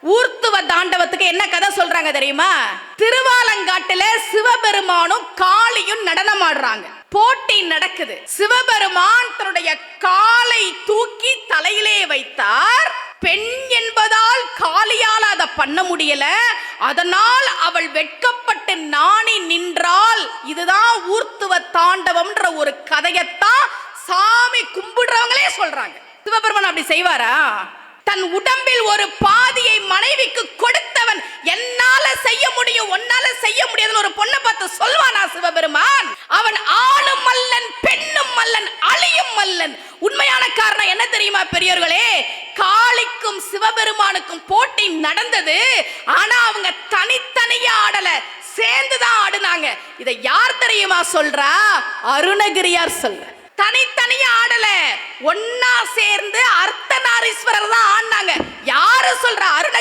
ஊர்த்துவ தாண்டவத்துக்கு என்ன கதை சொல்றாங்க தெரியுமா? திருவாலங்காட்டுல சிவபெருமானும் காளியும் நடனம் ஆடுறாங்க போட்டி நடக்குது. சிவபெருமான் தன்னுடைய காலை தூக்கி தலையிலே வைத்தார். பெண் என்பதால் காளியால் அதை பண்ண முடியல. அதனால் அவள் வெட்கப்பட்டு நாணி நின்றால் இதுதான் ஊர்த்துவ தாண்டவம்ன்ற ஒரு கதையத்தான் சாமி கும்பிடுறவங்களே சொல்றாங்க. சிவபெருமான் அப்படி செய்வாரா? தன் உடம்பில் ஒரு பாதியை மனைவிக்கு கொடுத்தவன் என்னால செய்ய முடியும் உன்னால செய்ய முடியாதுன்னு ஒரு பொண்ணை பார்த்து சொல்வானா சிவபெருமான்? அவன் ஆணும் மல்லன் பெண்ணும் மல்லன் அழியும் மல்லன். உண்மையான காரணம் என்ன தெரியுமா பெரியவர்களே காளிக்கும் சிவபெருமானுக்கும் போட்டி நடந்தது. ஆனா அவங்க தனித்தனியா ஆடல. சேர்ந்துதான் ஆடுனாங்க. இதை யார் தெரியுமா சொல்றா? அருணகிரியார் சொல்ற. தனித்தனியா ஆடல. ஒன்னா சேர்ந்து அர்த்தநாரீஸ்வரர் தான் சொல்றா அருண